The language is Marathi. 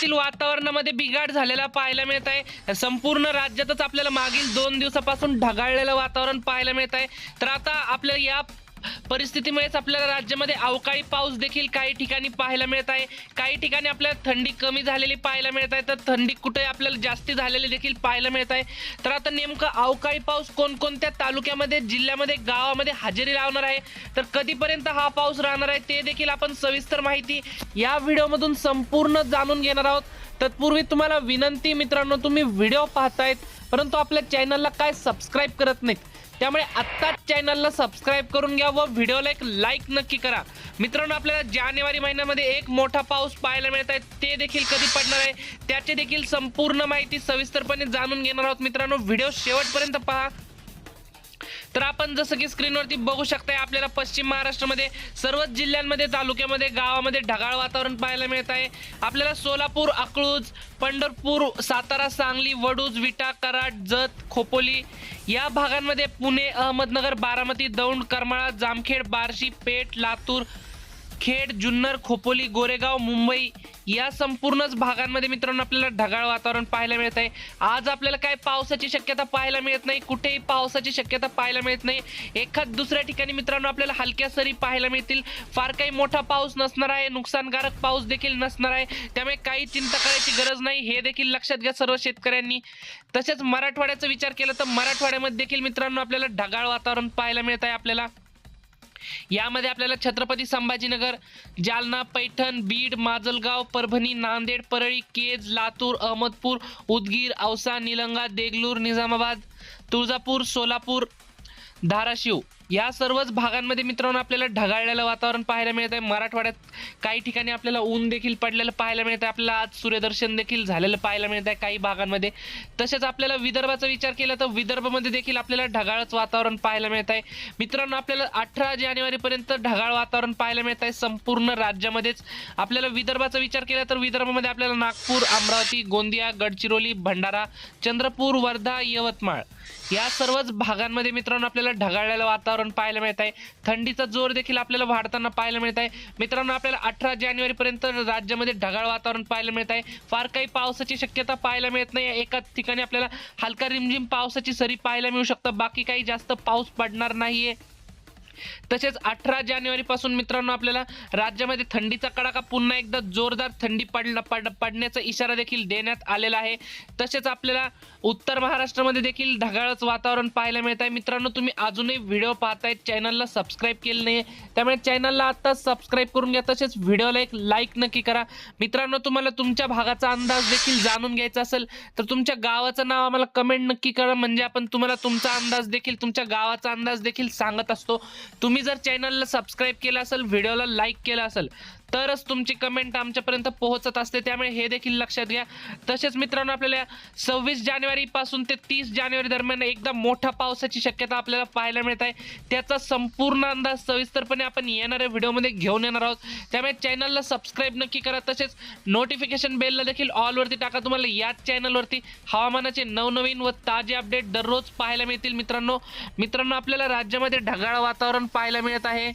राज्यातील वातावरणामध्ये बिघाड झालेला पाहायला मिळत आहे. संपूर्ण राज्यातच आपल्याला मागील दोन दिवसापासून ढगाळलेलं वातावरण पाहायला मिळत आहे. तर आता आपल्या या परिस्थितीमुळेच आपल्याला राज्यामध्ये अवकाळी पाऊस देखील काही ठिकाणी पाहायला मिळत आहे. काही ठिकाणी आपल्याला थंडी कमी झालेली पाहायला मिळत आहे. तर थंडी कुठे आपल्याला जास्ती झालेली देखील पाहायला मिळत आहे. तर आता नेमकं अवकाळी पाऊस कोणकोणत्या तालुक्यामध्ये जिल्ह्यामध्ये गावामध्ये हजेरी लावणार आहे? तर कधीपर्यंत हा पाऊस राहणार आहे ते देखील आपण सविस्तर माहिती या व्हिडिओमधून संपूर्ण जाणून घेणार आहोत. तत्पूर्वी तुम्हाला विनंती मित्रांनो तुम्ही व्हिडिओ पाहतायत परंतु आपल्या चॅनलला काय सबस्क्राईब करत नाहीत त्यामुळे आत्ताच चॅनलला सबस्क्राईब करून घ्या व व्हिडिओला एक लाईक नक्की करा. मित्रांनो आपल्याला जानेवारी महिन्यामध्ये एक मोठा पाऊस पाहायला मिळत आहे. ते देखील कधी पडणार आहे? त्याची देखील संपूर्ण माहिती सविस्तरपणे जाणून घेणार आहोत. मित्रांनो व्हिडिओ शेवटपर्यंत पहा. तर आपण जसं की स्क्रीनवरती बघू शकताय आपल्याला पश्चिम महाराष्ट्रामध्ये सर्वच जिल्ह्यांमध्ये तालुक्यामध्ये गावामध्ये ढगाळ वातावरण पाहायला मिळत आहे आपल्याला सोलापूर अकलूज पंढरपूर सातारा सांगली वडूज विटा कराड जत खोपोली या भागांमध्ये पुणे अहमदनगर बारामती दौंड करमाळा जामखेड बार्शी पेठ लातूर खेड जुन्नर खोपोली गोरेगाव मुंबई या संपूर्णच भागांमध्ये मित्रांनो आपल्याला ढगाळ वातावरण पाहायला मिळत आहे. आज आपल्याला काय पावसाची शक्यता पाहायला मिळत नाही कुठेही पावसाची शक्यता पाहायला मिळत नाही. एखाद दुसऱ्या ठिकाणी मित्रांनो आपल्याला हलक्या सरी पाहायला मिळतील. फार काही मोठा पाऊस नसणार आहे नुकसानकारक पाऊस देखील नसणार आहे. त्यामुळे काही चिंता करायची गरज नाही हे देखील लक्षात घ्या सर्व शेतकऱ्यांनी. तसेच मराठवाड्याचा विचार केला तर मराठवाड्यामध्ये देखील मित्रांनो आपल्याला ढगाळ वातावरण पाहायला मिळत आहे आपल्याला. यामध्ये आपल्याला छत्रपती संभाजीनगर जालना पैठण बीड माजलगाव परभणी नांदेड परळी केज लातूर अहमदपूर उदगीर औसा निलंगा देगलूर निजामाबाद तुळजापूर सोलापूर धाराशिव. या सर्वच भागांमध्ये मित्रांनो आपल्याला ढगाळलेलं वातावरण पाहायला मिळत आहे. मराठवाड्यात काही ठिकाणी आपल्याला ऊन देखील पडलेलं पाहायला मिळत आहे. आपल्याला आज सूर्यदर्शन देखील झालेलं पाहायला मिळत आहे काही भागांमध्ये. तसेच आपल्याला विदर्भाचा विचार केला तर विदर्भामध्ये देखील आपल्याला ढगाळच वातावरण पाहायला मिळत आहे. मित्रांनो आपल्याला अठरा जानेवारीपर्यंत ढगाळ वातावरण पाहायला मिळत आहे संपूर्ण राज्यामध्येच. आपल्याला विदर्भाचा विचार केला तर विदर्भामध्ये आपल्याला नागपूर अमरावती गोंदिया गडचिरोली भंडारा चंद्रपूर वर्धा यवतमाळ या सर्वच भागांमध्ये मित्रांनो आपल्याला ढगाळलेलं वातावरण पाहायला मिळत आहे. थंडीचा जोर देखील आपल्याला वाढताना पाहायला मिळत आहे. मित्रांनो आपल्याला अठरा जानेवारी पर्यंत राज्यामध्ये ढगाळ वातावरण पाहायला मिळत आहे. फार काही पावसाची शक्यता पाहायला मिळत नाही. एकाच ठिकाणी आपल्याला हलका रिमझिम पावसाची सरी पाहायला मिळू शकतं बाकी काही जास्त पाऊस पडणार नाहीये. तसेच अठरा जानेवारीपासून मित्रांनो आपल्याला राज्यामध्ये थंडीचा कडाका पुन्हा एकदा जोरदार थंडी पडला पड पडण्याचा इशारा देखील देण्यात आलेला आहे. तसेच आपल्याला उत्तर महाराष्ट्रामध्ये देखील ढगाळच वातावरण पाहायला मिळत आहे. मित्रांनो तुम्ही अजूनही व्हिडिओ पाहताय चॅनलला सबस्क्राईब केलं नाही त्यामुळे चॅनलला आत्ताच सबस्क्राईब करून घ्या. तसेच व्हिडिओला एक लाईक नक्की करा. मित्रांनो तुम्हाला तुमच्या भागाचा अंदाज देखील जाणून घ्यायचा असेल तर तुमच्या गावाचं नाव आम्हाला कमेंट नक्की करा. म्हणजे आपण तुम्हाला तुमचा अंदाज देखील तुमच्या गावाचा अंदाज देखील सांगत असतो. तुम्ही जर चॅनलला सबस्क्राईब केलं असेल व्हिडिओला लाईक केला असेल तरच तुमची कमेंट आमच्यापर्यंत पोहोचत असते. त्यामुळे हे देखील लक्षात घ्या. तसेच मित्रांनो आपल्याला सव्वीस जानेवारीपासून ते तीस जानेवारी दरम्यान एकदा मोठ्या पावसाची शक्यता आपल्याला पाहायला मिळत आहे. त्याचा संपूर्ण अंदाज सविस्तरपणे आपण येणाऱ्या व्हिडिओमध्ये घेऊन येणार आहोत. त्यामुळे चॅनलला सबस्क्राईब नक्की करा. तसेच नोटिफिकेशन बेलला देखील ऑलवरती टाका. तुम्हाला याच चॅनलवरती हवामानाचे नवनवीन व ताजे अपडेट दररोज पाहायला मिळतील मित्रांनो. मित्रांनो आपल्याला राज्यामध्ये ढगाळ वातावरण पाहायला मिळत आहे.